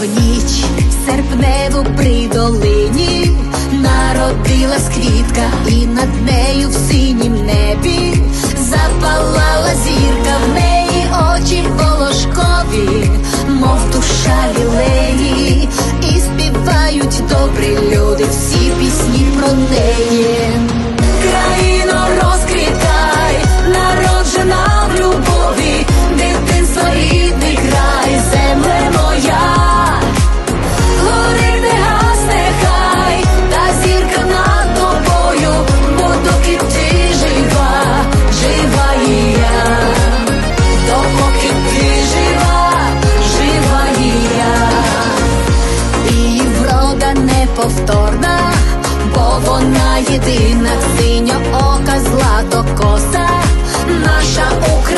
в ніч серпневу при долині народилась квітка, і над нею в синім небі запалала зірка, в неї очі волошкові, мов душа лілеї, і співають добрі люди всі пісні про неї. вона єдина, синьо ока, злато коса, наша Україна.